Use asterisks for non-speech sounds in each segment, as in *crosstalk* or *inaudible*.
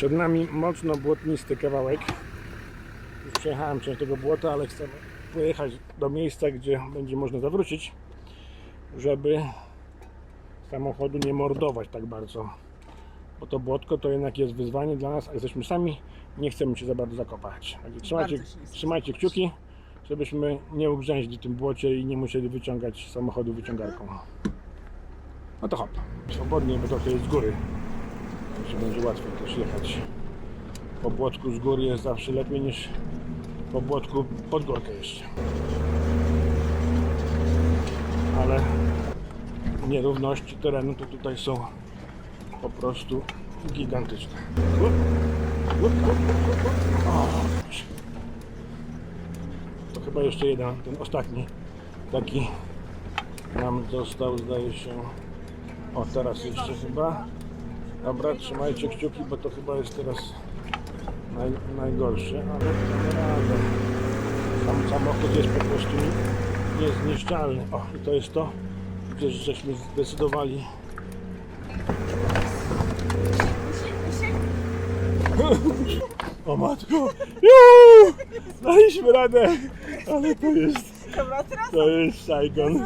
Przed nami mocno błotnisty kawałek. Już przejechałem część tego błota, ale chcemy pojechać do miejsca, gdzie będzie można zawrócić, żeby samochodu nie mordować tak bardzo. Bo to błotko to jednak jest wyzwanie dla nas, a jesteśmy sami, nie chcemy się za bardzo zakopać. Także trzymajcie, trzymajcie kciuki, żebyśmy nie ugrzęźli w tym błocie i nie musieli wyciągać samochodu wyciągarką. No to hop. Swobodnie, bo trochę jest z góry. Także będzie łatwiej też jechać. Po błotku z góry jest zawsze lepiej niż po błotku pod górkę jeszcze. Ale nierówności terenu to tutaj są po prostu gigantyczne. Łup, łup, łup. O, proszę. To chyba jeszcze jeden, ten ostatni taki nam został, zdaje się. O, teraz jeszcze chyba. Dobra, trzymajcie kciuki, bo to chyba jest teraz naj, najgorsze, ale damy radę. Sam samochód jest po prostu nie- niezniszczalny. O, i to jest to, gdzie żeśmy zdecydowali. O matko! Juuu! Daliśmy radę! Ale to jest, to jest Saigon. *laughs*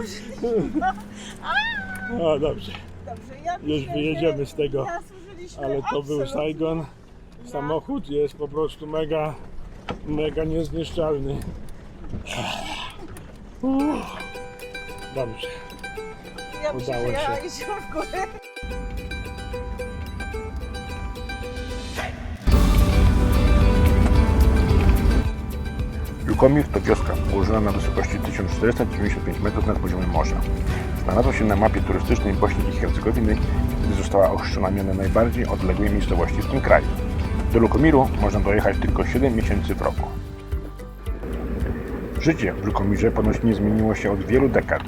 O, dobrze. dobrze. Ja Już myślę, wyjedziemy że z tego, zasłużyliśmy ale to był absolutnie Saigon. Samochód jest po prostu mega, mega niezniszczalny. Uff. Dobrze. Ja myślę, udało że ja się. idziemy w górę. Lukomir to wioska położona na wysokości 1495 metrów nad poziomem morza. Znalazła się na mapie turystycznej Bośni i Hercegowiny, gdy została ochrzczona mianem najbardziej odległej miejscowości w tym kraju. Do Lukomiru można dojechać tylko 7 miesięcy w roku. Życie w Lukomirze ponoć nie zmieniło się od wielu dekad.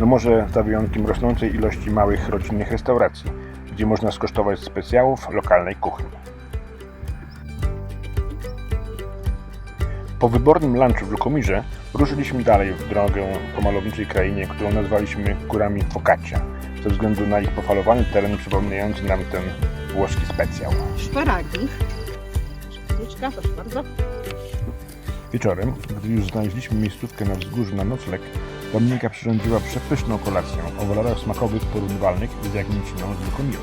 No może za wyjątkiem rosnącej ilości małych rodzinnych restauracji, gdzie można skosztować specjałów lokalnej kuchni. Po wybornym lunchu w Lukomirze ruszyliśmy dalej w drogę po malowniczej krainie, którą nazwaliśmy górami Focaccia, ze względu na ich pofalowany teren przypominający nam ten włoski specjał. Szparagi. Szparyczka, proszę bardzo. Wieczorem, gdy już znaleźliśmy miejscówkę na wzgórzu na nocleg, Dominika przyrządziła przepyszną kolację o walorach smakowych porównywalnych z jagnięciną z Lukomiru.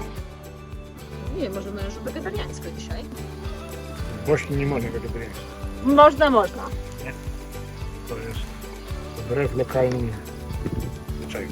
Nie, możemy już wegetariańsko dzisiaj. Właśnie nie można tego powiedzieć. Można, można. To jest wbrew lokalnym zwyczajom.